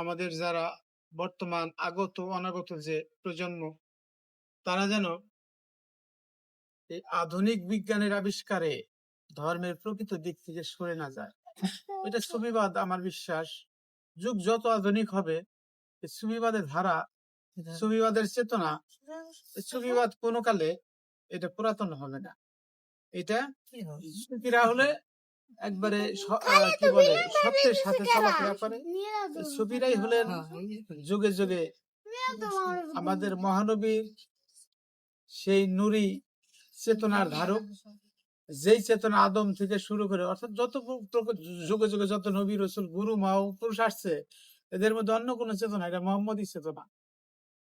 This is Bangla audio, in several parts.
আমাদের যারা বর্তমান আগত অনাগত যে প্রজন্ম তারা যেন এই আধুনিক বিজ্ঞানের আবিষ্কারে ধর্মের প্রকৃত দিক থেকে সরে না যায়। এটা সুবিবাদ আমার বিশ্বাস। যুগ যত আধুনিক হবে সুবিবাদের ধারা সুবিবাদের চেতনা সুবিবাদ কোনো কালে এটা পুরাতন হবে না। এটা সুফিরা হলে একবারে কি বলে সত্যের সাথে চলাফেরা করে সুফিরাই হলেন যুগে যুগে আমাদের মহানবীর সেই নুরি চেতনার ধারক যেই চেতনা আদম থেকে শুরু করে অর্থাৎ যত যুগে যুগে যত নবী রসুল গুরু মাও পুরুষ আসছে এদের মধ্যে অন্য কোনো চেতনা এটা মোহাম্মদই চেতনা।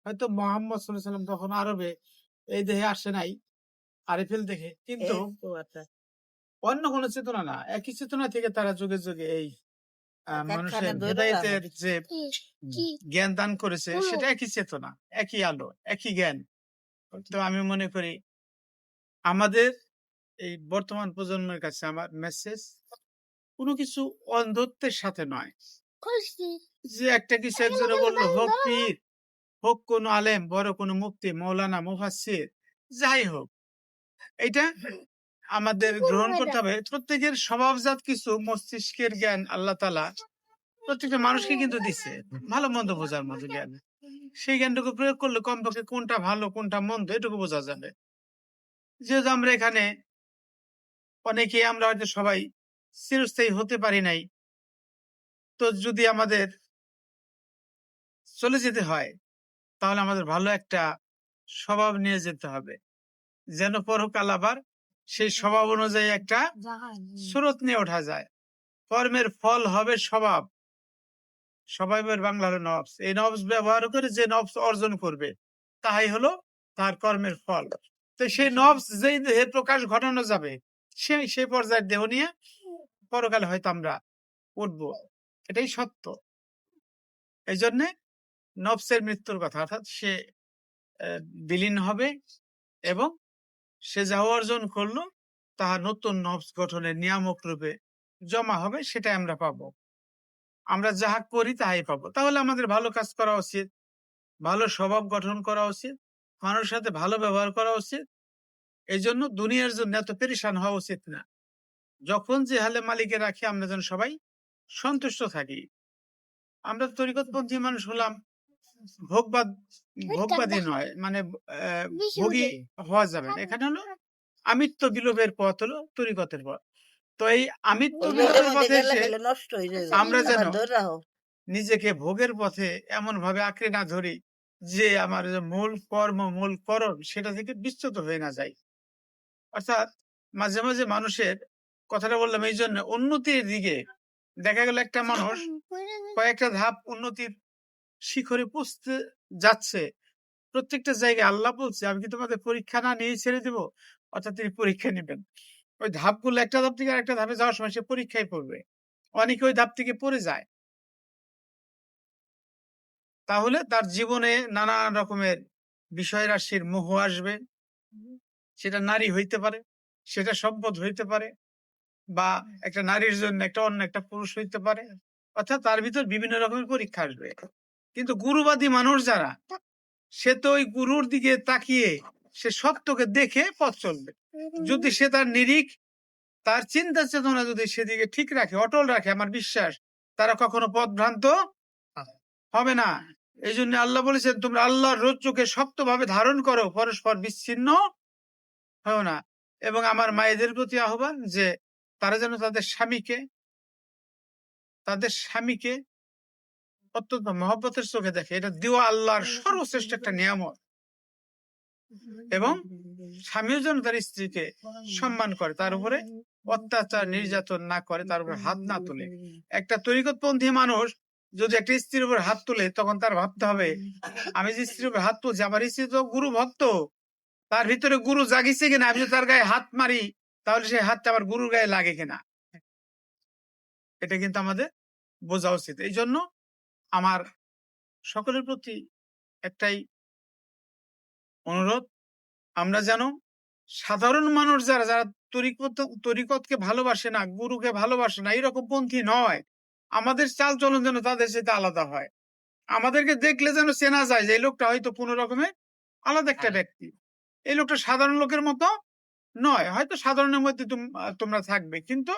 হয়তো মোহাম্মদ সাল্লাম তখন আরবে এই দেহে আসে নাই আরিফেল দেখে। কিন্তু অন্য কোনো চেতনা না একই চেতনা থেকে তারা যুগে যুগে এই মানুষের ধরে যে জ্ঞান দান করেছে সেটা একই চেতনা একই আলো একই জ্ঞান। তো আমি মনে করি আমাদের এই বর্তমান প্রজন্মের কাছে আমার মেসেজ কোনো কিছু অন্ধত্বের সাথে নয়। যে একটা কিছু একজনে বলল হোক পীর হোক কোন আলেম বড় কোনো মুক্তি মৌলানা মুফাসির যাই হোক। এটা আমাদের গ্রহণ করতে হবে। প্রত্যেকের স্বভাবজাত কিছু মস্তিষ্কের জ্ঞান আল্লাহ তালা প্রত্যেকটা মানুষকে কিন্তু দিচ্ছে ভালো মন্দ বোঝার মতো জ্ঞান। সেই জ্ঞানটুকু প্রয়োগ করলে কমপক্ষে কোনটা ভালো কোনটা মন্দ এটুকু বোঝা যাবে। যেহেতু আমরা এখানে অনেকে আমরা হয়তো সবাই চিরস্থায়ী হতে পারি নাই। তো যদি আমাদের চলে যেতে হয় তাহলে আমাদের ভালো একটা স্বভাব নিয়ে যেতে হবে। যেন পরকাল আবার সেই স্বভাব অনুযায়ী একটা স্রোত নিয়ে ওঠা যায়। কর্মের ফল হবে স্বভাব। স্বভাবের বাংলা হলো নবস এই নবস ব্যবহার করে যে নবস অর্জন করবে তাহাই হলো তার কর্মের ফল। তো সেই নবস যেই দেহে প্রকাশ ঘটানো যাবে সেই সেই পর্যায়ের দেহ নিয়ে পরকালে হয়তো আমরা উঠবো। এটাই সত্য। এই জন্যে নবসের মৃত্যুর কথা অর্থাৎ সে বিলীন হবে এবং সে যা অর্জন করল তাহা নতুন নবস গঠনের নিয়ামক রূপে জমা হবে সেটা আমরা পাব। আমরা যাহা করি তাহাই পাবো। তাহলে আমাদের ভালো কাজ করা উচিত, ভালো স্বভাব গঠন করা উচিত, মানুষের সাথে ভালো ব্যবহার করা উচিত। এই জন্য দুনিয়ার জন্য এত পেরেশান হওয়া উচিত না। যখন যে হালে মালিকে রাখি আমরা যেন সবাই সন্তুষ্ট থাকি। আমরা তরিকতপন্থী মানুষ হলাম। ভোগবাদ ভোগবাদী নয় মানে ভোগী হওয়া যাবে। না এখানে হলো আমিত্ব বিলোপের পথ হলো তরিকতের পথ। তো এই আমিত্ব বিলোপের পথে হয়ে আমরা যেন। নিজেকে ভোগের পথে এমন ভাবে আঁকড়ে না ধরি যে আমার মূল কর্ম মূল করণ সেটা থেকে বিচ্যুত হয়ে না যায় অর্থাৎ মাঝে মাঝে মানুষের কথাটা বললাম এই জন্য উন্নতির দিকে দেখা গেল একটা মানুষ কয়েকটা ধাপ উন্নতির শিখরে পৌঁছতে যাচ্ছে। প্রত্যেকটা জায়গায় আল্লাহ বলছে, আমি কি তোমাদের পরীক্ষা না নিয়ে ছেড়ে দিব? অর্থাৎ তিনি পরীক্ষা নেবেন। ওই ধাপগুলো একটা ধাপ থেকে আরেকটা ধাপে যাওয়ার সময় সে পরীক্ষায় পড়বে। অনেকে ওই ধাপ থেকে পড়ে যায়। তাহলে তার জীবনে নানা রকমের বিষয় রাশির মোহ আসবে। সেটা নারী হইতে পারে, সেটা সম্পদ হইতে পারে বা একটা নারীর জন্য একটা অন্য একটা পুরুষ হইতে পারে। অর্থাৎ তার ভিতর বিভিন্ন রকমের পরীক্ষা আসবে। কিন্তু গুরুবাদী মানুষ যারা, সে তো ওই গুরুর দিকে তাকিয়ে সে সত্যকে দেখে পথ চলবে। যদি সে তার নিরিখ, তার চিন্তা চেতনা যদি সেদিকে ঠিক রাখে, অটল রাখে, আমার বিশ্বাস, তারা কখনো পথভ্রান্ত হবে না। এই জন্য আল্লাহ বলেছেন, তোমরা আল্লাহর রজ্জুকে শক্তভাবে ধারণ করো, পরস্পর বিচ্ছিন্ন হও না। এবং আমার মায়েদের প্রতি আহ্বান যে, তারা যেন তাদের স্বামীকে তাদের স্বামীকে অত্যন্ত মহব্বতের চোখে দেখে। এটা দেওয়া আল্লাহর সর্বশ্রেষ্ঠ একটা নিয়ামত। এবং স্বামীও যেন তার স্ত্রীকে সম্মান করে, তার উপরে অত্যাচার, নির্যাতন না করে, তার উপরে হাত না তোলে। একটা তরিকতপন্থী মানুষ যদি একটা স্ত্রীর উপর হাত তোলে, তখন তার ভাবতে হবে, আমি যে স্ত্রীর উপর হাত তুলছি, আমার স্ত্রী তো গুরু ভক্ত, তার ভিতরে গুরু জাগিছে কিনা, আমি তার গায়ে হাত মারি, তাহলে সেই হাতটা আমার গুরুর গায়ে লাগে কিনা? এটা কিন্তু আমাদের বোঝা উচিত। এই জন্য আমার সকলের প্রতি একটাই অনুরোধ আমরা যেন সাধারণ মানুষ যারা যারা তরিকত তরিকতকে ভালোবাসে না গুরুকে ভালোবাসে না এরকম পন্থী নয়। আমাদের চাল চলন যেন তাদের সাথে আলাদা হয়। আমাদেরকে দেখলে যেন চেনা যায় যে এই লোকটা হয়তো কোনো রকমের আলাদা একটা ব্যক্তি। এই লোকটা সাধারণ লোকের মতো নয়। হয়তো সাধারণের মধ্যে তুম- তোমরা থাকবে কিন্তু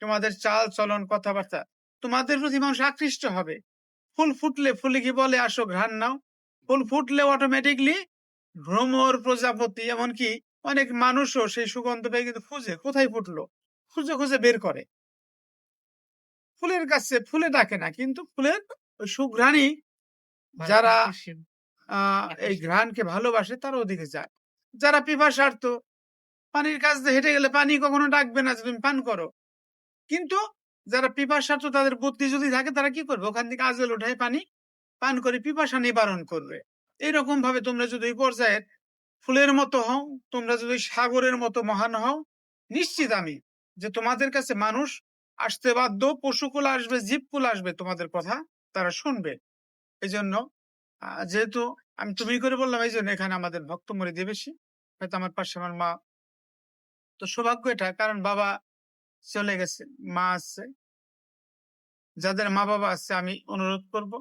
তোমাদের চাল চলন কথাবার্তা তোমাদের প্রতি মানুষ আকৃষ্ট হবে। ফুল ফুটলে ফুলে কি বলে? আসো ঘ্রাণ নাও। ফুল ফুটলে অটোমেটিকলি ভ্রমর প্রজাপতি এমনকি অনেক মানুষও সেই সুগন্ধ পেয়ে কিন্তু খুঁজে কোথায় ফুটলো? খুঁজে খুঁজে বের করে। ফুলের কাছে ফুলে ডাকে না কিন্তু ফুলের সুঘ্রাণী যারা আহ, এই ঘ্রাণকে ভালোবাসে তারা ওদিকে যায়। যারা পিপাসার্থ পানির কাছ দিয়ে হেঁটে গেলে পানি কখনো ডাকবে না যে তুমি পান করো। কিন্তু যারা পিপাসার্থ তাদের বুদ্ধি যদি থাকে, তারা কি করবে? ওখান থেকে আজল উঠায় পানি পান করে পিপাসা নিবারণ করবে। এইরকম ভাবে তোমরা যদি ওই পর্যায়ের ফুলের মতো হও, তোমরা যদি সাগরের মতো মহান হও, নিশ্চিত আমি যে তোমাদের কাছে মানুষ আসতে বাধ্য, পশুকুল আসবে, জীবকুল আসবে তোমাদের কথা তারা শুনবে। এই জন্য যেহেতু আমি তুমি করে বললাম এই জন্য এখানে আমাদের ভক্ত মরিদি বেশি হয়তো আমার পাশে আমার মা। তো সৌভাগ্য এটা, কারণ বাবা চলে গেছে, মা আছে। যাদের মা বাবা আছে, আমি অনুরোধ করব,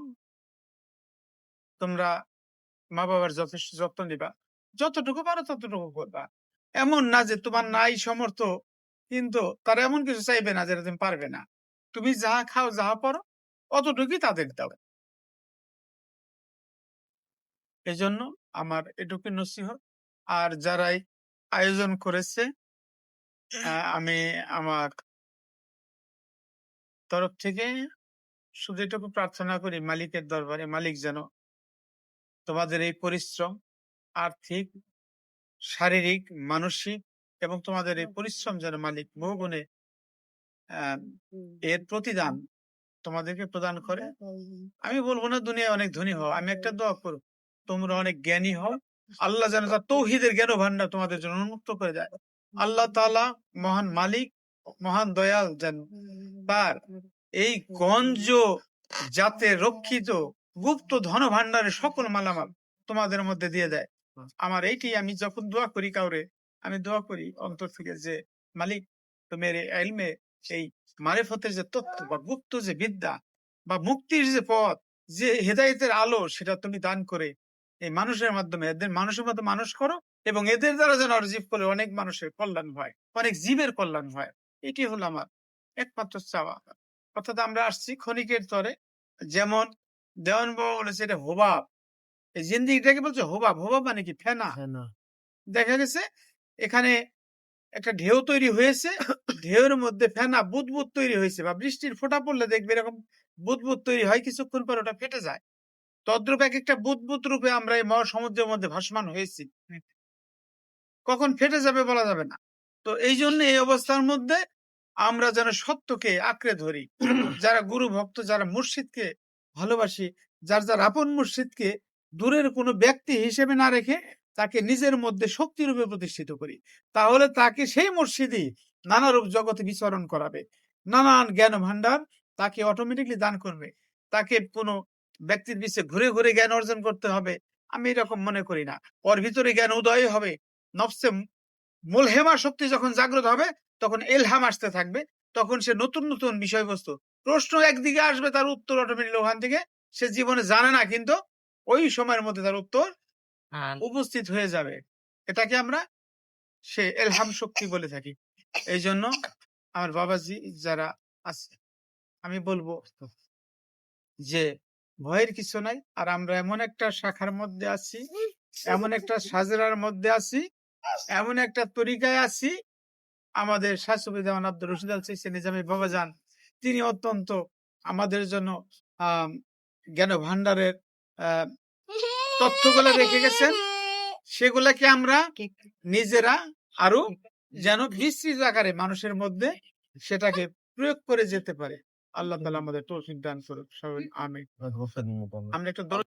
তোমরা মা বাবার যথেষ্ট যত্ন নিবা। যতটুকু পারো ততটুকু করবা। এমন না যে তোমার নাই সমর্থ কিন্তু তারা এমন কিছু চাইবে না যেটা তুমি পারবে না। তুমি যাহা খাও যাহা পড়ো, অতটুকুই তাদের দাও। এই জন্য আমার এটুকু নসিহত। আর যারাই আয়োজন করেছে আমি আমার তরফ থেকে শুধু এটুকু প্রার্থনা করি মালিকের দরবারে মালিক যেন তোমাদের এই পরিশ্রম আর্থিক শারীরিক মানসিক এবং তোমাদের এই পরিশ্রম যেন মালিক বহুগুণে আহ, এর প্রতিদান তোমাদেরকে প্রদান করে। আমি বলব না দুনিয়া অনেক ধনী হও আমি একটা দোয়া করব তোমরা অনেক জ্ঞানী হও আল্লাহ যেন তার তৌহিদের জ্ঞান ভান্ডার তোমাদের জন্য উন্মুক্ত করে দেয়। আল্লাহ তাআলা মহান মালিক, মহান দয়াল যেন। তার এই গঞ্জ যাতে রক্ষিত, গুপ্ত ধন ভান্ডারের সকল মালামাল তোমাদের মধ্যে দিয়ে দেয়। আমার এইটি আমি যখন দোয়া করি কাউরে, আমি দোয়া করি অন্তর থেকে যে, মালিক তোমার এলমে এই মারেফতের যে তথ্য বা গুপ্ত যে বিদ্যা বা মুক্তির যে পথ, যে হেদায়েতের আলো সেটা তুমি দান করে এই মানুষের মাধ্যমে, এদের মানুষের মতো মানুষ করো এবং এদের দ্বারা যেন আর জীব করে অনেক মানুষের কল্যাণ হয় অনেক জীবের কল্যাণ হয় এটি হলো আমার একমাত্র চাওয়া। অর্থাৎ আমরা আসছি ক্ষণিকের তরে যেমন দেওয়ান বাবা বলেছে এটা হোবাব। এই জিন্দিগিটাকে বলছে হোবাব। হোবাব মানে কি? ফেনা। দেখা গেছে এখানে একটা ঢেউ তৈরি হয়েছে ঢেউর মধ্যে ফেনা বুদবুদ তৈরি হয়েছে বা বৃষ্টির ফোঁটা পড়লে দেখবে এরকম বুদবুদ তৈরি হয় কিছুক্ষণ পর ওটা ফেটে যায়। তদ্রূপ এক একটা বুদবুদ রূপে আমরা এই মহাসমুদ্রের মধ্যে ভাসমান হয়েছি। কখন ফেটে যাবে বলা যাবে না। তো এই জন্য এই অবস্থার মধ্যে আমরা যেন সত্যকে আঁকড়ে ধরি। যারা গুরু ভক্ত, যারা মুর্শিদকে ভালোবাসি, যার যার আপন মুর্শিদকে দূরের কোনো ব্যক্তি হিসেবে না রেখে তাকে নিজের মধ্যে শক্তি রূপে প্রতিষ্ঠিত করি। তাহলে তাকে সেই মুর্শিদই নানা রূপ জগতে বিচরণ করাবে। নানান জ্ঞান ভান্ডার তাকে অটোমেটিকলি দান করবে। তাকে কোনো ব্যক্তির পিছিয়ে ঘুরে ঘুরে জ্ঞান অর্জন করতে হবে। আমি এরকম মনে করি না। ওর ভিতরে জ্ঞান উদয় হবে। নফসে মুলহেমা শক্তি যখন জাগ্রত হবে তখন এলহাম আসতে থাকবে। তখন সে নতুন নতুন বিষয়বস্তু। প্রশ্ন একদিকে আসবে তার উত্তর অটোমেটিক ওখান থেকে। সে জীবনে জানে না কিন্তু ওই সময়ের মধ্যে তার উত্তর উপস্থিত হয়ে যাবে। এটাকে আমরা সে এলহাম শক্তি বলে থাকি। এই জন্য আমার বাবাজি যারা আছে আমি বলব যে ভয়ের কিছু নাই। আর আমরা এমন একটা শাখার মধ্যে আছি এমন একটা সাজরার মধ্যে আছি এমন একটা তরিকায় আছি আমাদের শাশুড়ি দেওয়ান আব্দুল রশিদ আল সিসি নিজামী বাবা যান তিনি অত্যন্ত আমাদের জন্য জ্ঞান ভান্ডারের তথ্যগুলো রেখে গেছেন। সেগুলাকে আমরা নিজেরা আরও যেন বিস্তৃত আকারে মানুষের মধ্যে সেটাকে প্রয়োগ করে যেতে পারে। আল্লাহ তালা আমাদের তৌফিক দান করুক। সবাই আমি আমরা একটা